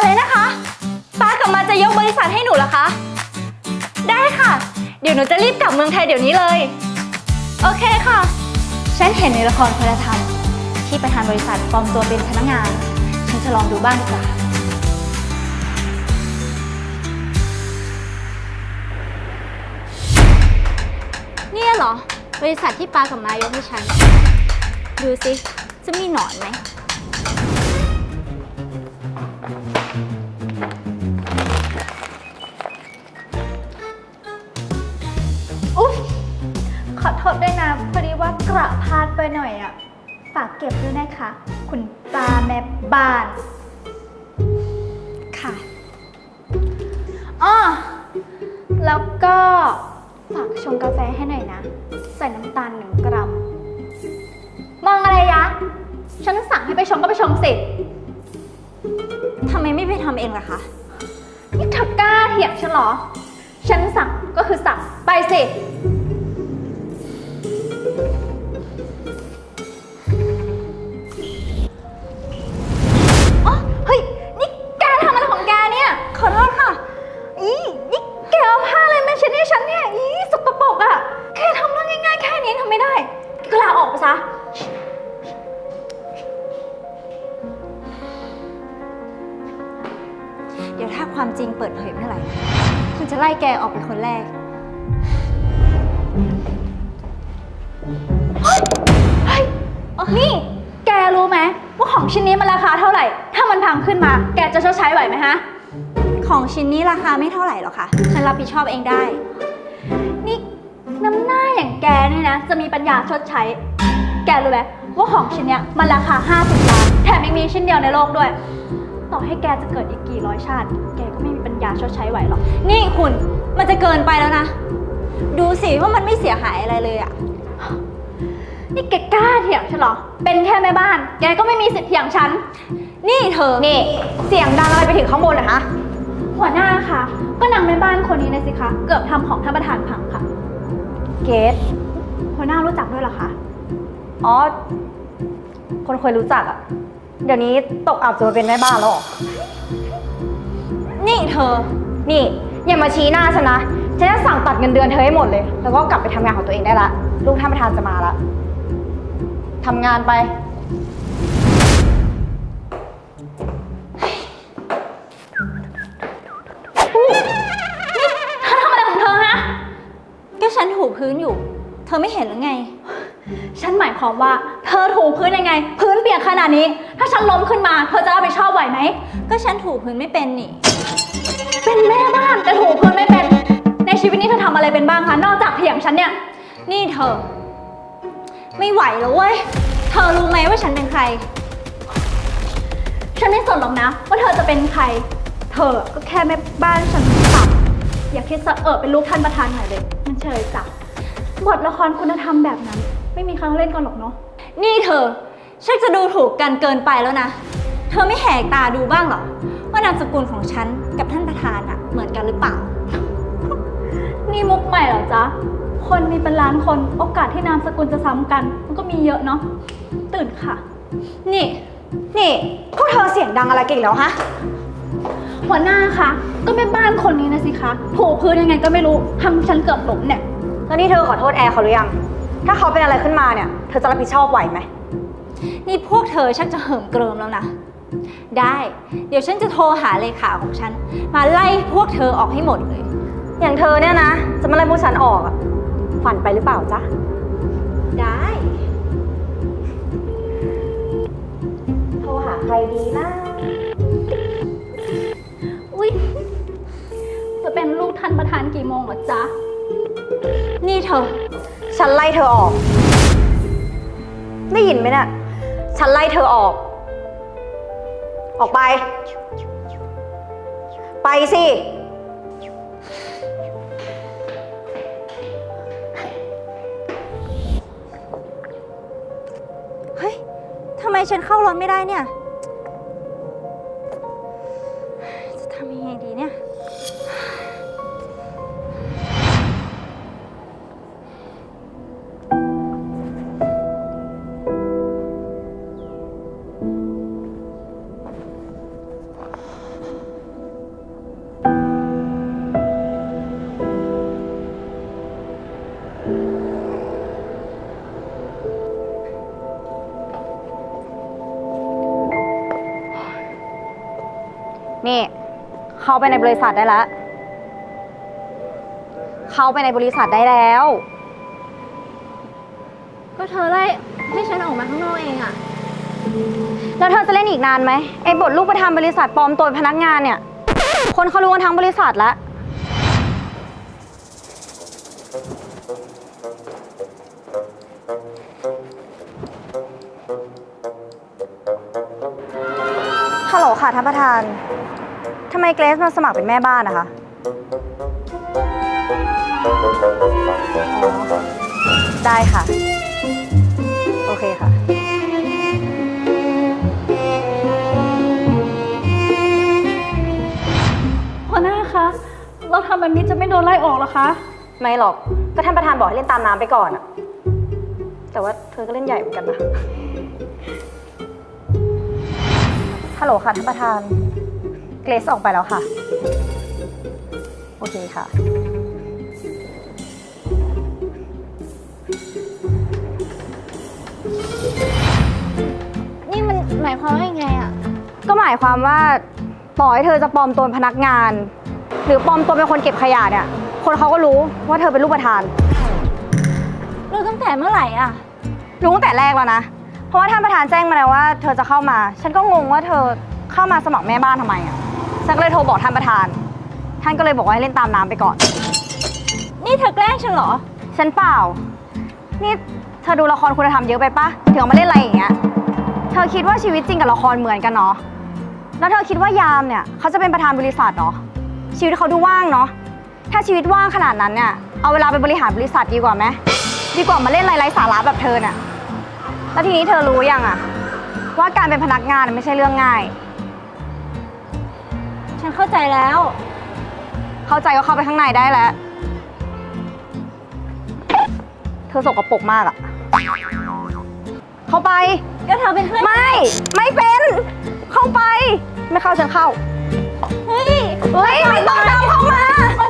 อะไรนะคะ ป้ากลับมาจะยกบริษัทให้หนูเหรอคะ ได้ค่ะ เดี๋ยวหนูจะรีบกลับเมืองไทยเดี๋ยวนี้เลย โอเคค่ะ ฉันเห็นในละครคุณธรรมที่ประธานบริษัทปลอมตัวเป็นพนักงาน ฉันจะลองดูบ้างดีกว่าเนี่ยเหรอ บริษัทที่ปากับมายกให้ฉัน ดูสิ จะมีหนอนไหม แม่บ้าน ค่ะอ้อแล้วก็ฝากชงกาแฟให้หน่อยนะ ใส่น้ำตาลหนึ่งกรัม มองอะไรยะ ฉันสั่งให้ไปชงก็ไปชงสิทำไมไม่ไปทำเองล่ะคะ นี่เธอกล้าเถียงฉันเหรอ ฉันสั่งก็คือสั่งไปสิ ความจริงเปิดเผยเมื่อไหร่ฉันจะไล่แกออกเป็นคนแรก นี่แกรู้ไหมว่าของชิ้นนี้มันราคาเท่าไหร่ ถ้ามันพังขึ้นมา แกจะชดใช้ไหวไหมฮะ ของชิ้นนี้ราคาไม่เท่าไหร่หรอกค่ะ ฉันรับผิดชอบเองได้ นี่น้ำหน้าอย่างแกเนี่ยนะ จะมีปัญญาชดใช้ แกรู้ไหมว่าของชิ้นเนี้ยมันราคา 50ล้าน แถมยังมีชิ้นเดียวในโลกด้วย ต่อให้แกจะเกิดอีกกี่ร้อยชาติ แกก็ไม่มีปัญญาชดใช้ไหวหรอก นี่คุณมันจะเกินไปแล้วนะ ดูสิว่ามันไม่เสียหายอะไรเลยอะนี่แกกล้าเถียงฉันเหรอ เป็นแค่แม่บ้าน แกก็ไม่มีสิทธิ์เถียงฉัน นี่เธอ นี่ เสียงดังอะไรไปถึงข้างบนอะฮะหัวหน้าค่ะ ก็นางแม่บ้านคนนี้นะสิคะ เกือบทำของท่านประธานพังค่ะ เกดหัวหน้ารู้จักด้วยเหรอคะ อ๋อ คนเคยรู้จักอะ เดี๋ยวนี้ตกอับจะมาเป็นแม่บ้านแล้วเหรอ นี่เธอ นี่อย่ามาชี้หน้าฉันนะ ฉันจะสั่งตัดเงินเดือนเธอให้หมดเลย แล้วก็กลับไปทำงานของตัวเองได้ละ ลูกท่านประธานจะมาละทำงานไปเธอทำอะไรของเธอฮะก็ฉันถูพื้นอยู่ เธอไม่เห็นหรือไง ฉันหมายความว่าเธอถูพื้นยังไง พื้นเปียกขนาดนี้ ถ้าฉันล้มขึ้นมาเธอจะรับผิดชอบไหวไหม ก็ฉันถูพื้นไม่เป็นนี่ เป็นแม่บ้านแต่ถูพื้นไม่เป็น ในชีวิตนี้เธอทำอะไรเป็นบ้างคะ นอกจากเถียงฉันเนี่ย นี่เธอ ไม่ไหวแล้วเว้ย เธอรู้ไหมว่าฉันเป็นใคร ฉันไม่สนหรอกนะ ว่าเธอจะเป็นใคร เธอก็แค่แม่บ้านฉันต่ำอย่าคิดจะเออเป็นลูกท่านประธานหน่อยเลย มันเชยจับบทละครคุณธรรมแบบนั้น ไม่มีใครเขาเล่นกันหรอกเนาะ นี่เธอชักจะดูถูกกันเกินไปแล้วนะ เธอไม่แหกตาดูบ้างเหรอ ว่านามสกุลของฉันกับท่านประธานอะเหมือนกันหรือเปล่า นี่มุกใหม่เหรอจ๊ะ คนมีเป็นล้านคนโอกาสที่นามสกุลจะซ้ำกัน มันก็มีเยอะเนาะ ตื่นค่ะ นี่ นี่พวกเธอเสียงดังอะไรกันอีกแล้วฮะ หัวหน้าคะ ก็แม่บ้านคนนี้นะสิคะ ถูพื้นยังไงก็ไม่รู้ทำฉันเกือบล้มเนี่ย แล้วนี่เธอขอโทษแอร์เขาหรือยัง ถ้าเขาเป็นอะไรขึ้นมาเนี่ย เธอจะรับผิดชอบไหวไหม นี่พวกเธอชักจะเหิมเกริมแล้วนะ ได้ เดี๋ยวฉันจะโทรหาเลขาของฉัน มาไล่พวกเธอออกให้หมดเลย อย่างเธอเนี่ยนะ จะมาไล่พวกฉันออกอะฝันไปหรือเปล่าจ๊ะ ได้ โทรหาใครดีนะ อุ๊ย จะเป็นลูกท่านประธานกี่โมงเหรอจ๊ะ นี่เธอ ฉันไล่เธอออก ได้ยินไหมเนี่ย ฉันไล่เธอออก ออกไป ไปสิ เฮ้ย ทำไมฉันเข้ารถไม่ได้เนี่ย นี่ เข้าไปในบริษัทได้แล้ว เข้าไปในบริษัทได้แล้ว ก็เธอไล่ให้ฉันออกมาข้างนอกเองอะแล้วเธอจะเล่นอีกนานไหมไอ้บทลูกประธานบริษัทปลอมตัวเป็นพนักงานเนี่ย คนเขารู้กันทั้งบริษัทแล้ว ฮัลโหลค่ะท่านประธาน ทำไมเกรซมาสมัครเป็นแม่บ้านนะคะอ๋อได้ค่ะ โอเคค่ะ หัวหน้าคะ เราทำแบบนี้จะไม่โดนไล่ออกเหรอคะ ไม่หรอก ก็ท่านประธานบอกให้เล่นตามน้ำไปก่อนอะแต่ว่าเธอก็เล่นใหญ่เหมือนกันนะ ฮัลโหลค่ะท่านประธาน เกรซออกไปแล้วค่ะ โอเคค่ะ นี่มันหมายความว่ายังไงอะก็หมายความว่าต่อให้เธอจะปลอมตัวเป็นพนักงาน หรือปลอมตัวเป็นคนเก็บขยะเนี่ย คนเขาก็รู้ว่าเธอเป็นลูกประธาน รู้ตั้งแต่เมื่อไหร่อะรู้ตั้งแต่แรกแล้วนะ เพราะว่าท่านประธานแจ้งมาแล้วว่าเธอจะเข้ามา ฉันก็งงว่าเธอเข้ามาสมัครแม่บ้านทำไมอะ ฉันก็เลยโทรบอกท่านประธาน ท่านก็เลยบอกว่าให้เล่นตามน้ำไปก่อน นี่เธอแกล้งฉันเหรอ ฉันเปล่า นี่เธอดูละครคุณธรรมเยอะไปปะถึงเอามาเล่นอะไรอย่างเงี้ย เธอคิดว่าชีวิตจริงกับละครเหมือนกันเนาะ แล้วเธอคิดว่ายามเนี่ยเขาจะเป็นประธานบริษัทเนาะชีวิตเขาดูว่างเนาะ ถ้าชีวิตว่างขนาดนั้นเนี่ย เอาเวลาไปบริหารบริษัทดีกว่าไหมดีกว่ามาเล่นไรไร้สาระแบบเธอเนี่ยแล้วทีนี้เธอรู้ยังอะว่าการเป็นพนักงานไม่ใช่เรื่องง่าย ฉันเข้าใจแล้ว เข้าใจก็เข้าไปข้างในได้แล้ว เธอสกปรกมากอะเข้าไป ก็เธอเป็นเพื่อนไม่ ไม่เป็น เข้าไป ไม่เข้าฉันเข้า เฮ้ย เฮ้ย ไม่ต้องตามเข้ามามัน